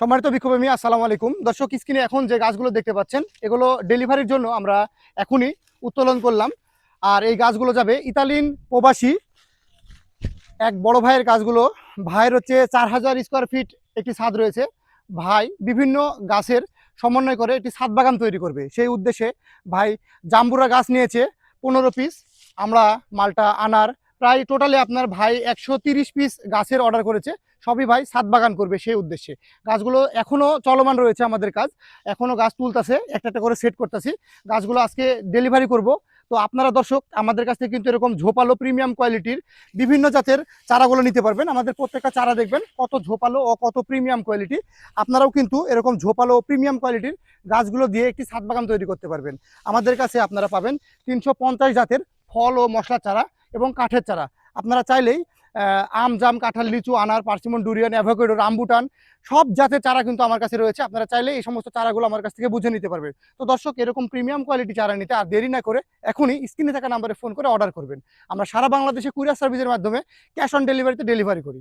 সম্মানিত বিক্ষোভী আসসালামু আলাইকুম। দর্শক, স্ক্রিনে এখন যে গাছগুলো দেখতে পাচ্ছেন, এগুলো ডেলিভারির জন্য আমরা এখনই উত্তোলন করলাম। আর এই গাছগুলো যাবে ইতালিন প্রবাসী। এক বড় ভাইয়ের গাছগুলো। ভাইয়ের হচ্ছে চার হাজার স্কোয়ার ফিট একটি ছাদ রয়েছে। ভাই বিভিন্ন গাছের সমন্বয় করে একটি ছাদ বাগান তৈরি করবে। সেই উদ্দেশ্যে ভাই জাম্বুরা গাছ নিয়েছে, পনেরো পিস আমরা মালটা আনার প্রায় টোটালি আপনার ভাই একশো পিস গাছের অর্ডার করেছে। সবই ভাই ছাদ বাগান করবে সেই উদ্দেশ্যে। গাছগুলো এখনও চলমান রয়েছে আমাদের কাজ। এখনও গাছ তুলতেছে, একটা একটা করে সেট করতেছি। গাছগুলো আজকে ডেলিভারি করব। তো আপনারা দর্শক, আমাদের কাছ থেকে কিন্তু এরকম ঝোপালো প্রিমিয়াম কোয়ালিটির বিভিন্ন জাতের চারাগুলো নিতে পারবেন। আমাদের প্রত্যেকটা চারা দেখবেন কত ঝোপালো ও কত প্রিমিয়াম কোয়ালিটি আপনারাও কিন্তু এরকম ঝোপালো প্রিমিয়াম কোয়ালিটির গাছগুলো দিয়ে একটি ছাদ বাগান তৈরি করতে পারবেন। আমাদের কাছে আপনারা পাবেন তিনশো পঞ্চাশ জাতের ফল ও মশলা চারা। এবং কাঠের চারা। আপনারা চাইলেই আম, জাম, কাঁঠাল, লিচু, আনার, পার্সিমন, ডুরিয়ান, অ্যাভোকেডো, রামবুটান, সব জাতের চারা কিন্তু আমার কাছে রয়েছে। আপনারা চাইলে এই সমস্ত চারাগুলো আমার কাছ থেকে বুঝে নিতে পারবে তো দর্শক, এরকম প্রিমিয়াম কোয়ালিটি চারা নিতে আর দেরি না করে এখনই স্ক্রিনে থাকা নাম্বারে ফোন করে অর্ডার করবেন। আমরা সারা বাংলাদেশে কুরিয়ার সার্ভিসের মাধ্যমে ক্যাশ অন ডেলিভারিতে ডেলিভারি করি।